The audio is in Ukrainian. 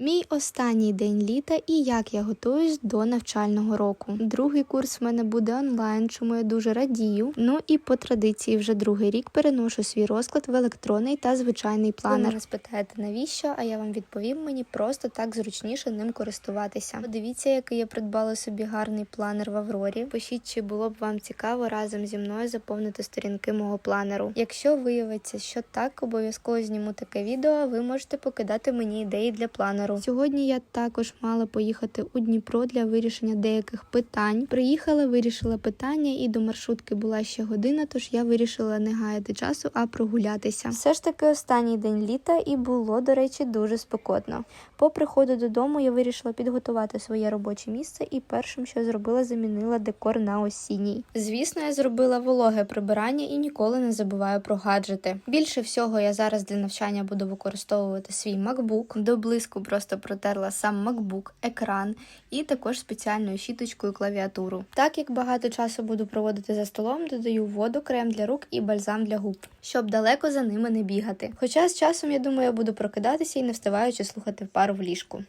Мій останній день літа і як я готуюсь до навчального року. Другий курс в мене буде онлайн, чому я дуже радію. Ну і по традиції вже другий рік переношу свій розклад в електронний та звичайний планер. Ви спитаєте, навіщо? А я вам відповім, мені просто так зручніше ним користуватися. Подивіться, який я придбала собі гарний планер в Аврорі. Пишіть, чи було б вам цікаво разом зі мною заповнити сторінки мого планеру. Якщо виявиться, що так, обов'язково зніму таке відео. Ви можете покидати мені ідеї для планеру. Сьогодні я також мала поїхати у Дніпро для вирішення деяких питань. Приїхала, вирішила питання, і до маршрутки була ще година, тож я вирішила не гаяти часу, а прогулятися. Все ж таки останній день літа і було, до речі, дуже спекотно. По приходу додому я вирішила підготувати своє робоче місце і першим, що зробила, замінила декор на осінній. Звісно, я зробила вологе прибирання і ніколи не забуваю про гаджети. Більше всього я зараз для навчання буду використовувати свій MacBook. До блиску просто протерла сам MacBook, екран і також спеціальною щіточкою клавіатуру. Так як багато часу буду проводити за столом, додаю воду, крем для рук і бальзам для губ, щоб далеко за ними не бігати. Хоча з часом я думаю, я буду прокидатися і не встигаючи слухати пару в ліжку.